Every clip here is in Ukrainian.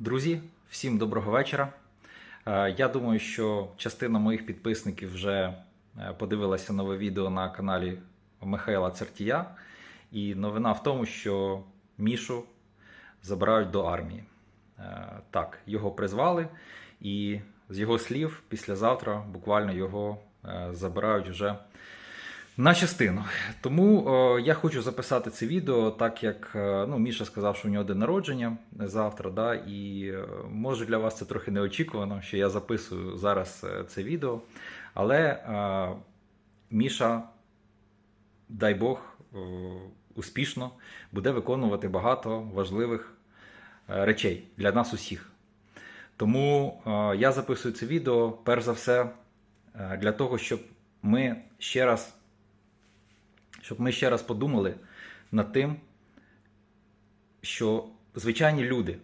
Друзі, всім доброго вечора. Е, Я думаю, що частина моїх підписників вже е, подивилася нове відео на каналі Михайла Цертія. І новина в тому, що Мішу забирають до армії. Е, Так, його призвали, і з його слів, післязавтра буквально його забирають вже на частину. Тому е, я хочу записати це відео, так як е, ну, Міша сказав, що у нього день народження завтра, да, і е, може для вас це трохи неочікувано, що я записую зараз е, це відео. Але е, Міша, дай Бог, е, успішно буде виконувати багато важливих е, речей для нас усіх. Тому е, я записую це відео перш за все е, для того, щоб ми ще раз щоб ми ще раз подумали над тим, що звичайні люди,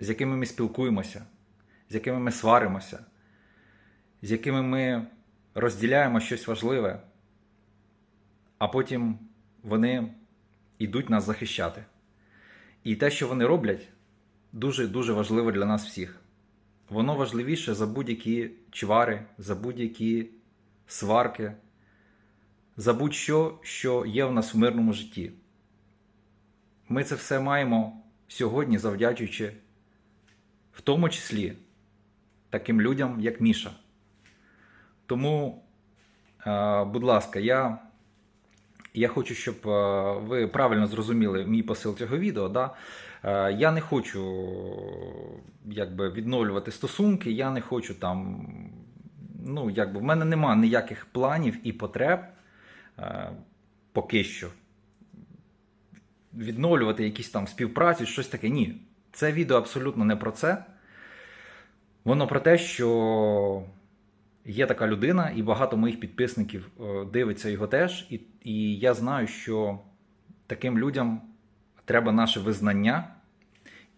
з якими ми спілкуємося, з якими ми сваримося, з якими ми розділяємо щось важливе, а потім вони йдуть нас захищати. І те, що вони роблять, дуже дуже важливо для нас всіх. Воно важливіше за будь-які чвари, за будь-які сварки за будь-що, що є в нас в мирному житті. Ми це все маємо сьогодні, завдячуючи в тому числі таким людям, як Міша. Тому, е, будь ласка, я, я хочу, щоб е, ви правильно зрозуміли мій посил цього відео. Да? Е, Я не хочу якби, відновлювати стосунки, я не хочу там. Ну, якби в мене нема ніяких планів і потреб поки що відновлювати якісь там співпрацю, щось таке. Ні. Це відео абсолютно не про це. Воно про те, що є така людина, і багато моїх підписників е, дивиться його теж. І, і я знаю, що таким людям треба наше визнання,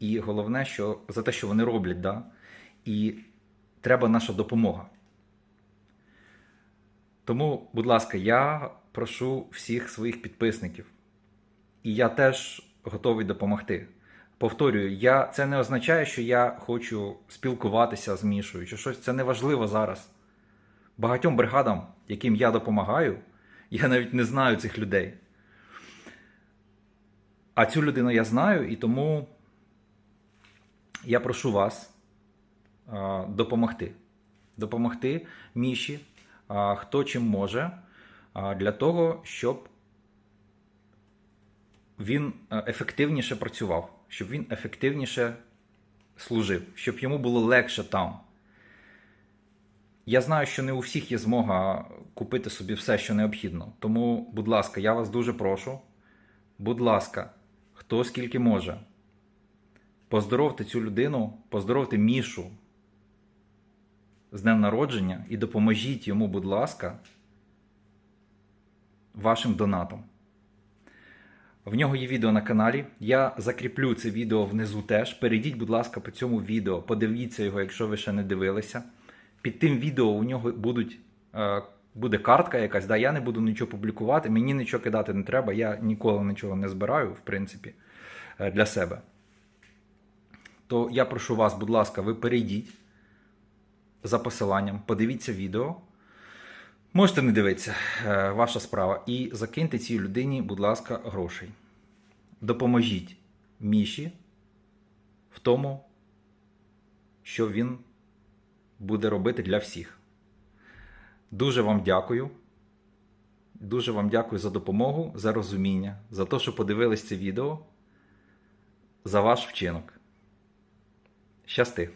і головне, що за те, що вони роблять, да? і треба наша допомога. Тому, будь ласка, я прошу всіх своїх підписників, і я теж готовий допомогти. Повторюю, я, це не означає, що я хочу спілкуватися з Мішою чи щось. Це не важливо зараз. Багатьом бригадам, яким я допомагаю, я навіть не знаю цих людей. А цю людину я знаю, і тому я прошу вас допомогти. Допомогти Міші, хто чим може, для того, щоб він е, ефективніше працював, щоб він ефективніше служив, щоб йому було легше там. Я знаю, що не у всіх є змога купити собі все, що необхідно. Тому, будь ласка, я вас дуже прошу. Будь ласка, хто скільки може, поздоровте цю людину, поздоровте Мішу з днем народження і допоможіть йому, будь ласка, вашим донатом. В нього є відео на каналі. Я закріплю це відео внизу теж. Перейдіть, будь ласка, по цьому відео, подивіться його, якщо ви ще не дивилися. Під тим відео у нього будуть, е, буде картка якась. Да? Я не буду нічого публікувати, мені нічого кидати не треба, я ніколи нічого не збираю, в принципі, е, для себе. То я прошу вас, будь ласка, ви перейдіть за посиланням, подивіться відео. Можете не дивитися, е, ваша справа. І закиньте цій людині, будь ласка, грошей. Допоможіть Міші в тому, що він буде робити для всіх. Дуже вам дякую. Дуже вам дякую за допомогу, за розуміння, за те, що подивились це відео, за ваш вчинок. Щасти!